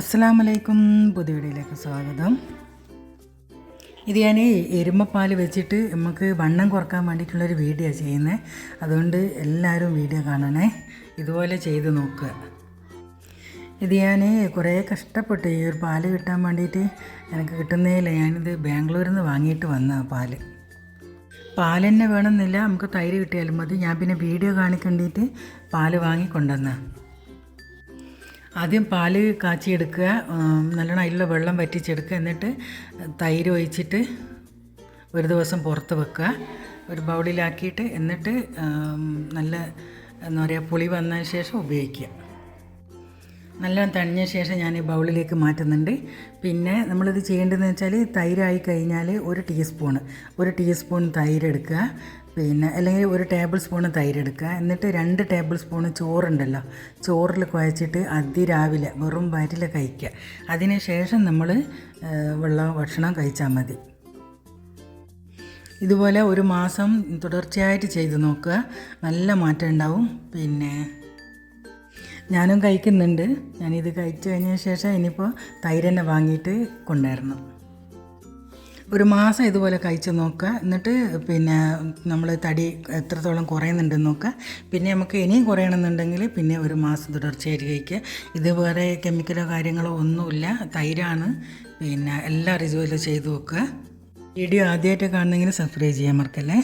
അസ്സാം വലൈക്കും വീഡിയോയിലേക്ക് സ്വാഗതം. ഇത് ഞാൻ എരുമപ്പാൽ വെച്ചിട്ട് നമുക്ക് വണ്ണം കുറയ്ക്കാൻ വേണ്ടിയിട്ടുള്ളൊരു വീഡിയോ ചെയ്യുന്നത് അതുകൊണ്ട് എല്ലാവരും വീഡിയോ കാണണേ. ഇതുപോലെ ചെയ്ത് നോക്കുക. ഇത് ഞാൻ കുറേ കഷ്ടപ്പെട്ട് ഈ ഒരു പാൽ കിട്ടാൻ വേണ്ടിയിട്ട് എനിക്ക് കിട്ടുന്നേയില്ല. ഞാനിത് ബാംഗ്ലൂരിൽ നിന്ന് വാങ്ങിയിട്ട് വന്ന പാൽ. പാൽ തന്നെ വേണമെന്നില്ല. നമുക്ക് തൈര് കിട്ടിയാലും മതി. ഞാൻ പിന്നെ വീഡിയോ കാണിക്കേണ്ടിയിട്ട് പാൽ വാങ്ങിക്കൊണ്ടുവന്ന. ആദ്യം പാൽ കാച്ചിയെടുക്കുക നല്ലോണം അതിലുള്ള വെള്ളം വറ്റിച്ചെടുക്കുക. എന്നിട്ട് തൈര് ഒഴിച്ചിട്ട് ഒരു ദിവസം പുറത്ത് വെക്കുക. ഒരു ബൗളിലാക്കിയിട്ട് എന്നിട്ട് നല്ല എന്താ പറയുക പുളി വന്നതിന് ശേഷം ഉപയോഗിക്കുക. നല്ലോണം തണിഞ്ഞ ശേഷം ഞാൻ ഈ ബൗളിലേക്ക് മാറ്റുന്നുണ്ട്. പിന്നെ നമ്മളിത് ചെയ്യേണ്ടതെന്ന് വെച്ചാൽ തൈരായി കഴിഞ്ഞാൽ ഒരു ടീസ്പൂണ് ഒരു ടീസ്പൂൺ തൈര് എടുക്കുക. പിന്നെ അല്ലെങ്കിൽ ഒരു ടേബിൾ സ്പൂണ് തൈര് എടുക്കുക. എന്നിട്ട് രണ്ട് ടേബിൾ സ്പൂണ് ചോറുണ്ടല്ലോ. ചോറിൽ കുഴച്ചിട്ട് അതിരാവിലെ വെറും വയറ്റിൽ കഴിക്കുക. അതിന് ശേഷം നമ്മൾ വെള്ളം ഭക്ഷണം കഴിച്ചാൽ മതി. ഇതുപോലെ ഒരു മാസം തുടർച്ചയായിട്ട് ചെയ്ത് നോക്കുക. നല്ല മാറ്റം ഉണ്ടാവും. പിന്നെ ഞാനും കഴിക്കുന്നുണ്ട്. ഞാനിത് കഴിച്ചു കഴിഞ്ഞ ശേഷം ഇനിയിപ്പോൾ തൈര് തന്നെ വാങ്ങിയിട്ട് കൊണ്ടുവരണം. ഒരു മാസം ഇതുപോലെ കഴിച്ച് നോക്കുക. എന്നിട്ട് പിന്നെ നമ്മൾ തടി എത്രത്തോളം കുറയുന്നുണ്ടെന്ന് നോക്കുക. പിന്നെ നമുക്ക് ഇനിയും കുറയണമെന്നുണ്ടെങ്കിൽ പിന്നെ ഒരു മാസം തുടർച്ചയായിട്ട് കഴിക്കുക. ഇത് വേറെ കെമിക്കലോ കാര്യങ്ങളോ ഒന്നുമില്ല. തൈരാണ്. പിന്നെ എല്ലാവരും ഇതുപോലെ ചെയ്തു നോക്കുക. വീഡിയോ ആദ്യമായിട്ട് കാണുന്നെങ്കിൽ സബ്സ്ക്രൈബ് ചെയ്യാൻ മറക്കല്ലേ?